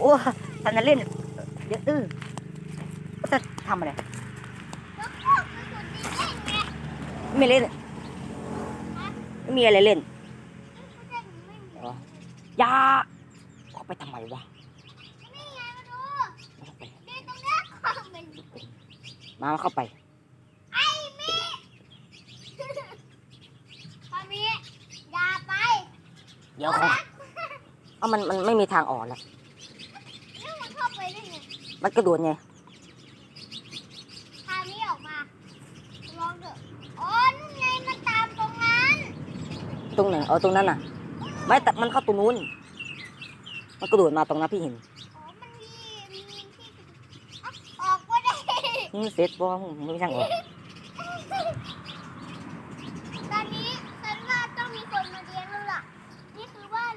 อ้ท่านจะเล่นเดี๋ยวอื้อจะทำอะไรแล้วก็กระสุนดีเล่นไงไม่เล่นไม่มีอะไรเล่นเขาเล่นไม่มีอ๋ออยาเข้าไปทำไมวะนี่ไงมาดูไม่เข้าไปดีตรงเนี้ยความเป็นมาเข้าไปไอ้มีพอมีอย่าไป เดี๋ยวเขาเอามันมันไม่มีทางออกแล้วนี่มันเข้า ไปได้ไงมันกระโดดไงพามีออกมาลองเถอะอ๋อนู่นไงมันตามตรงนั้นตรงไหนเอาตรงนั้นน่ะ ไม่แต่มันเข้าตรงนู้น มันกระโดดมาตรงนั้นพี่เห็นอ๋อมันมีมีที่อะออกก็ได้อืมเสร็จบ่ไม่มีทางออกตอนนี้ฉันว่าต้องมีคนมาเลี้ยงแล้วล่ะนี่คือบ้าน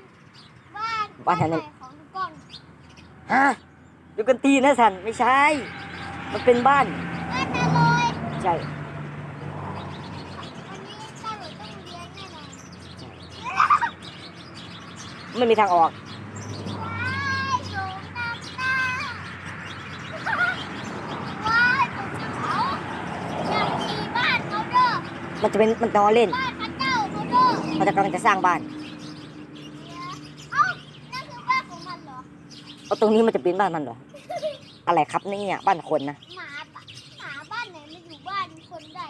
บ้านบ้านแถวนั้นใหม่ของทุกกล่องฮะเดี๋ ยวกันตีนะสันไม่ใช่ มันเป็นบ้าน บ้านตาลอยใช่วันนี้ตาลอยต้องเลี้ยงแน่นอนไม่มีทางออก ว้ายโยงตามหน้าว้ายตกเขาอย่าขี่บ้านเขาเด้อมันจะเป็นมันนอนเล่น บ้านพระเจ้าเขาเด้อมันจะกำลังจะสร้างบ้าน แล้วตรงนี้มันจะเป็นบ้านมันเหรอ อะไรครับเนี่ยบ้านคนนะ หมาหมาบ้านไหนมัอยู่บ้านคนได้